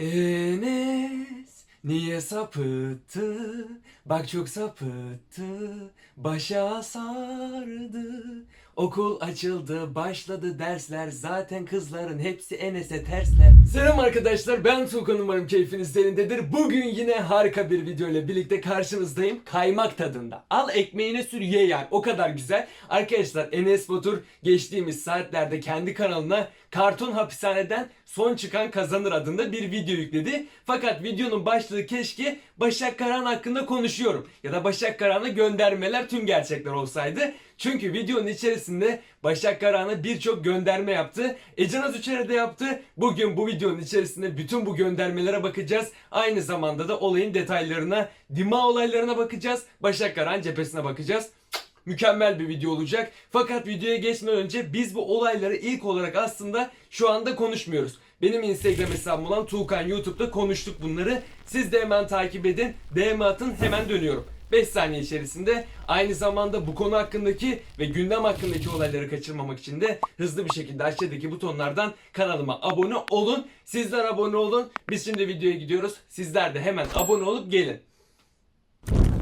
Enes niye sapıttı? Bak çok sapıttı. Başa sardı. Okul açıldı, başladı dersler. Zaten kızların hepsi Enes'e tersler. Selam arkadaşlar, ben Tuğkan umarım keyfiniz yerindedir. Bugün yine harika bir video ile birlikte karşınızdayım. Kaymak tadında. Al ekmeğine sür ye yani. O kadar güzel. Arkadaşlar Enes Batur geçtiğimiz saatlerde kendi kanalına Karton Hapishaneden Son Çıkan Kazanır adında bir video yükledi. Fakat videonun başlığı keşke Başak Karahan hakkında konuşuyorum. Ya da Başak Karahan'a göndermeler tüm gerçekler olsaydı. Çünkü videonun içerisinde Başak Karahan'a birçok gönderme yaptı. Ecanaz Üçer'e de yaptı. Bugün bu videonun içerisinde bütün bu göndermelere bakacağız. Aynı zamanda da olayın detaylarına, Dima olaylarına bakacağız. Başak Karahan cephesine bakacağız. Mükemmel bir video olacak. Fakat videoya geçmeden önce biz bu olayları ilk olarak aslında şu anda konuşmuyoruz. Benim Instagram hesabım olan Tuğkan YouTube'da konuştuk bunları. Siz de hemen takip edin. DM atın hemen dönüyorum. 5 saniye içerisinde aynı zamanda bu konu hakkındaki ve gündem hakkındaki olayları kaçırmamak için de hızlı bir şekilde aşağıdaki butonlardan kanalıma abone olun. Sizler abone olun. Biz şimdi videoya gidiyoruz. Sizler de hemen abone olup gelin.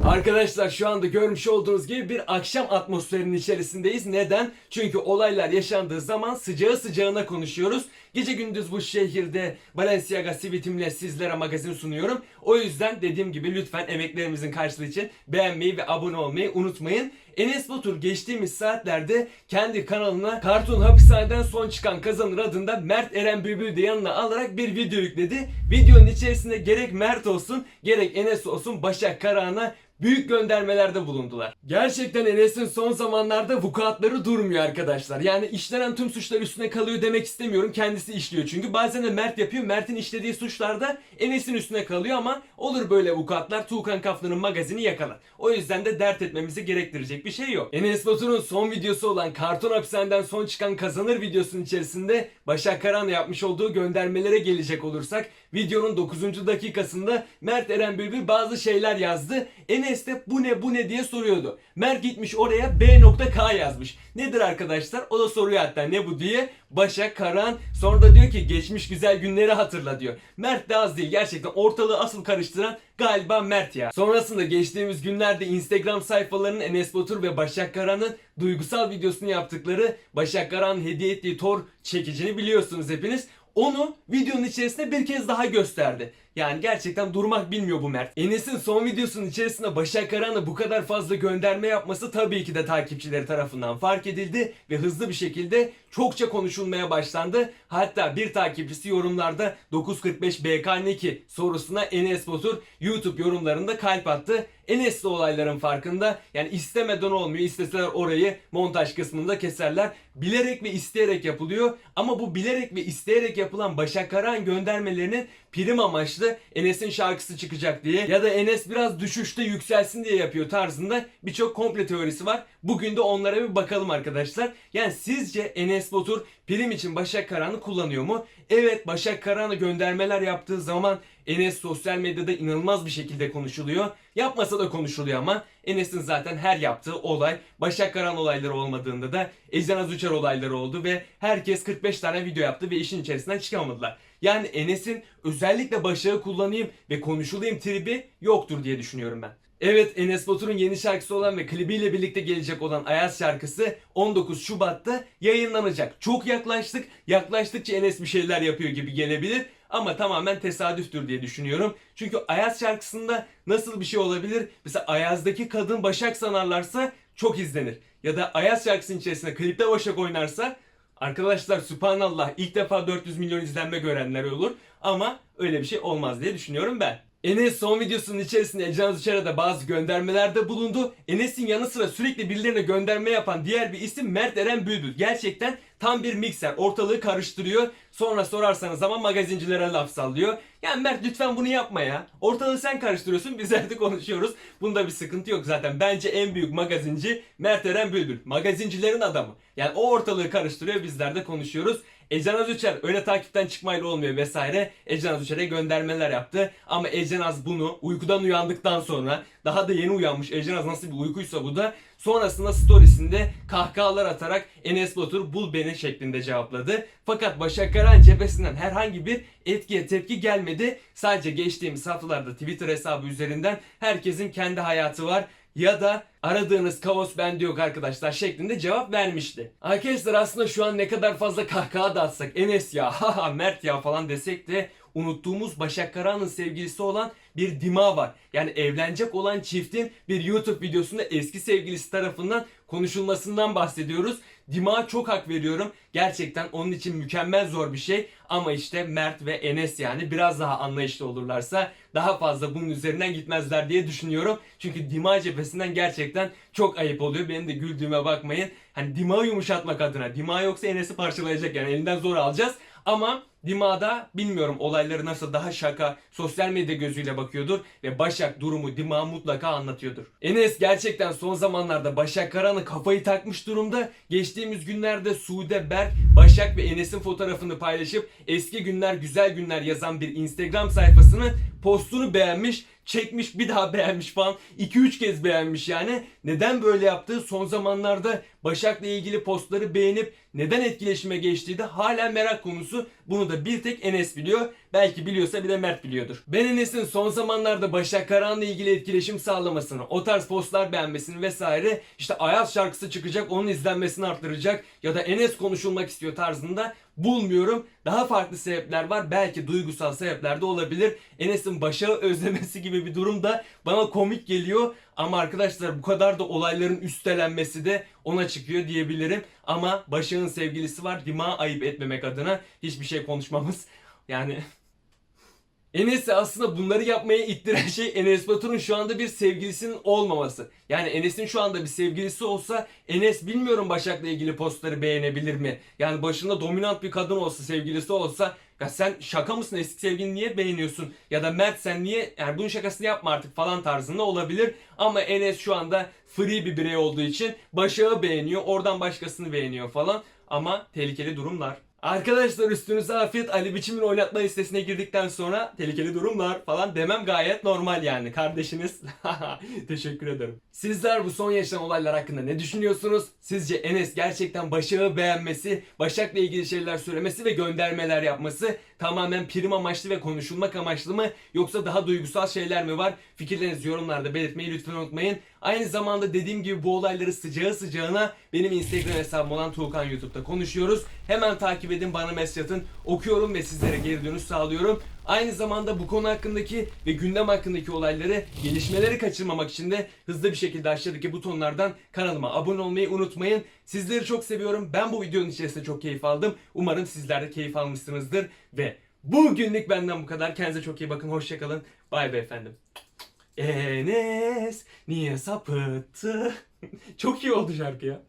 Arkadaşlar şu anda görmüş olduğunuz gibi bir akşam atmosferinin içerisindeyiz. Neden? Çünkü olaylar yaşandığı zaman sıcağı sıcağına konuşuyoruz. Gece gündüz bu şehirde Balenciaga sivitimle sizlere magazin sunuyorum. O yüzden dediğim gibi lütfen emeklerimizin karşılığı için beğenmeyi ve abone olmayı unutmayın. Enes Batur geçtiğimiz saatlerde kendi kanalına Karton Hapishaneden Son Çıkan Kazanır adında Mert Eren Bülbül de yanına alarak bir video yükledi. Videonun içerisinde gerek Mert olsun gerek Enes olsun Başak Karahan'a büyük göndermelerde bulundular. Gerçekten Enes'in son zamanlarda vukuatları durmuyor arkadaşlar. Yani işlenen tüm suçlar üstüne kalıyor demek istemiyorum. Kendisi işliyor çünkü. Bazen de Mert yapıyor. Mert'in işlediği suçlar da Enes'in üstüne kalıyor ama olur böyle vukuatlar. Tuğkan Kaflı'nın magazini yakalar. O yüzden de dert etmemizi gerektirecek bir şey yok. Enes Batur'un son videosu olan Karton Hapishaneden son çıkan kazanır videosunun içerisinde Başak Karahan'la yapmış olduğu göndermelere gelecek olursak videonun 9. dakikasında Mert Eren Bülbül bazı şeyler yazdı. Enes de bu ne bu ne diye soruyordu. Mert gitmiş oraya B.K yazmış. Nedir arkadaşlar? O da soruyor hatta ne bu diye. Başak Karahan sonra da diyor ki geçmiş güzel günleri hatırla diyor. Mert de az değil gerçekten ortalığı asıl karıştıran galiba Mert ya. Sonrasında geçtiğimiz günlerde Instagram sayfalarının Enes Batur ve Başak Karahan'ın duygusal videosunu yaptıkları Başak Karahan'ın hediye ettiği Thor çekicini biliyorsunuz hepiniz. Onu videonun içerisinde bir kez daha gösterdi. Yani gerçekten durmak bilmiyor bu Mert. Enes'in son videosunun içerisinde Başak Karahan'a bu kadar fazla gönderme yapması tabii ki de takipçileri tarafından fark edildi ve hızlı bir şekilde çokça konuşulmaya başlandı. Hatta bir takipçisi yorumlarda 945 BK ne ki sorusuna Enes Batur YouTube yorumlarında kalp attı. Enes de olayların farkında. Yani istemeden olmuyor. İsteseler orayı montaj kısmında keserler. Bilerek ve isteyerek yapılıyor. Ama bu bilerek ve isteyerek yapılan Başak Karahan göndermelerinin prim amaçlı Enes'in şarkısı çıkacak diye ya da Enes biraz düşüşte yükselsin diye yapıyor tarzında birçok komple teorisi var. Bugün de onlara bir bakalım arkadaşlar. Yani sizce Enes Batur prim için Başak Karahan'ı kullanıyor mu? Evet Başak Karahan'a göndermeler yaptığı zaman Enes sosyal medyada inanılmaz bir şekilde konuşuluyor. Yapmasa da konuşuluyor ama Enes'in zaten her yaptığı olay Başak Karahan olayları olmadığında da Ecen Azuçer olayları oldu ve herkes 45 tane video yaptı ve işin içerisinden çıkamadılar. Yani Enes'in özellikle Başak'ı kullanayım ve konuşulayım tribi yoktur diye düşünüyorum ben. Evet Enes Batur'un yeni şarkısı olan ve klibiyle birlikte gelecek olan Ayaz şarkısı 19 Şubat'ta yayınlanacak. Çok yaklaştık. Yaklaştıkça Enes bir şeyler yapıyor gibi gelebilir. Ama tamamen tesadüftür diye düşünüyorum. Çünkü Ayaz şarkısında nasıl bir şey olabilir? Mesela Ayaz'daki kadın Başak sanarlarsa çok izlenir. Ya da Ayaz şarkısının içerisinde klipte Başak oynarsa Arkadaşlar subhanallah ilk defa 400 milyon izlenme görenler olur ama öyle bir şey olmaz diye düşünüyorum ben. Enes son videosunun içerisinde Ecem Uçar'a da bazı göndermelerde bulundu. Enes'in yanı sıra sürekli birilerine gönderme yapan diğer bir isim Mert Eren Bülbül. Gerçekten tam bir mikser. Ortalığı karıştırıyor. Sonra sorarsanız ama magazincilere laf sallıyor. Yani Mert lütfen bunu yapma ya. Ortalığı sen karıştırıyorsun bizler de konuşuyoruz. Bunda bir sıkıntı yok zaten. Bence en büyük magazinci Mert Eren Bülbül. Magazincilerin adamı. Yani o ortalığı karıştırıyor bizler de konuşuyoruz. Ecenaz Uçar öyle takipten çıkmayla olmuyor vesaire. Ecenaz Uçar'a göndermeler yaptı. Ama Ecenaz bunu uykudan uyandıktan sonra daha da yeni uyanmış Ecenaz nasıl bir uykuysa bu da sonrasında storiesinde kahkahalar atarak Enes Batur bul beni şeklinde cevapladı. Fakat Başak Karahan cephesinden herhangi bir etkiye tepki gelmedi. Sadece geçtiğimiz haftalarda Twitter hesabı üzerinden herkesin kendi hayatı var ya da aradığınız kaos bende yok arkadaşlar şeklinde cevap vermişti. Arkadaşlar aslında şu an ne kadar fazla kahkaha da atsak Enes ya haha Mert ya falan desek de unuttuğumuz Başak Karahan'ın sevgilisi olan bir Dima var. Yani evlenecek olan çiftin bir YouTube videosunda eski sevgilisi tarafından konuşulmasından bahsediyoruz. Dima çok hak veriyorum. Gerçekten onun için mükemmel zor bir şey. Ama işte Mert ve Enes yani biraz daha anlayışlı olurlarsa daha fazla bunun üzerinden gitmezler diye düşünüyorum. Çünkü Dima cephesinden gerçekten çok ayıp oluyor. Benim de güldüğüme bakmayın. Hani Dima'yı yumuşatmak adına. Dima yoksa Enes'i parçalayacak yani elinden zor alacağız. Ama Dima'da bilmiyorum olayları nasıl daha şaka sosyal medya gözüyle bakıyordur ve Başak durumu Dima mutlaka anlatıyordur. Enes gerçekten son zamanlarda Başak Karahan'ı kafayı takmış durumda. Geçtiğimiz günlerde Sude Berk, Başak ve Enes'in fotoğrafını paylaşıp eski günler güzel günler yazan bir Instagram sayfasını postunu beğenmiş çekmiş bir daha beğenmiş falan 2-3 kez beğenmiş yani. Neden böyle yaptığı son zamanlarda Başak'la ilgili postları beğenip neden etkileşime geçtiği de hala merak konusu. Bunu da bir tek Enes biliyor. Belki biliyorsa bir de Mert biliyordur. Ben Enes'in son zamanlarda Başak Karahan'la ilgili etkileşim sağlamasını, o tarz postlar beğenmesini vesaire işte Ayaz şarkısı çıkacak onun izlenmesini arttıracak ya da Enes konuşulmak istiyor tarzında bulmuyorum. Daha farklı sebepler var. Belki duygusal sebepler de olabilir. Enes'in Başak'ı özlemesi gibi bir durum da bana komik geliyor. Ama arkadaşlar bu kadar da olayların üstelenmesi de ona çıkıyor diyebilirim. Ama Başak'ın sevgilisi var. Dima ayıp etmemek adına hiçbir şey konuşmamız. Yani Enes'i aslında bunları yapmaya ittiren şey Enes Batur'un şu anda bir sevgilisinin olmaması. Yani Enes'in şu anda bir sevgilisi olsa Enes bilmiyorum Başak'la ilgili postları beğenebilir mi? Yani başında dominant bir kadın olsa sevgilisi olsa ya sen şaka mısın eski sevgilini niye beğeniyorsun? Ya da Mert sen niye yani bunun şakasını yapma artık falan tarzında olabilir. Ama Enes şu anda free bir birey olduğu için Başak'ı beğeniyor oradan başkasını beğeniyor falan. Ama tehlikeli durumlar. Arkadaşlar üstünüze afiyet Ali Biçim'in oynatma listesine girdikten sonra tehlikeli durumlar falan demem gayet normal yani kardeşiniz. Teşekkür ederim. Sizler bu son yaşanan olaylar hakkında ne düşünüyorsunuz? Sizce Enes gerçekten Başak'ı beğenmesi, Başak'la ilgili şeyler söylemesi ve göndermeler yapması tamamen prim amaçlı ve konuşulmak amaçlı mı? Yoksa daha duygusal şeyler mi var? Fikirlerinizi yorumlarda belirtmeyi lütfen unutmayın. Aynı zamanda dediğim gibi bu olayları sıcağı sıcağına benim Instagram hesabım olan Tuğkan YouTube'da konuşuyoruz. Hemen takip edin bana mesaj atın. Okuyorum ve sizlere geri dönüş sağlıyorum. Aynı zamanda bu konu hakkındaki ve gündem hakkındaki olayları, gelişmeleri kaçırmamak için de hızlı bir şekilde aşağıdaki butonlardan kanalıma abone olmayı unutmayın. Sizleri çok seviyorum. Ben bu videonun içerisinde çok keyif aldım. Umarım sizler de keyif almışsınızdır. Ve bugünlük benden bu kadar. Kendinize çok iyi bakın. Hoşçakalın. Bay bay efendim. Enes niye sapıttı? çok iyi oldu şarkı ya.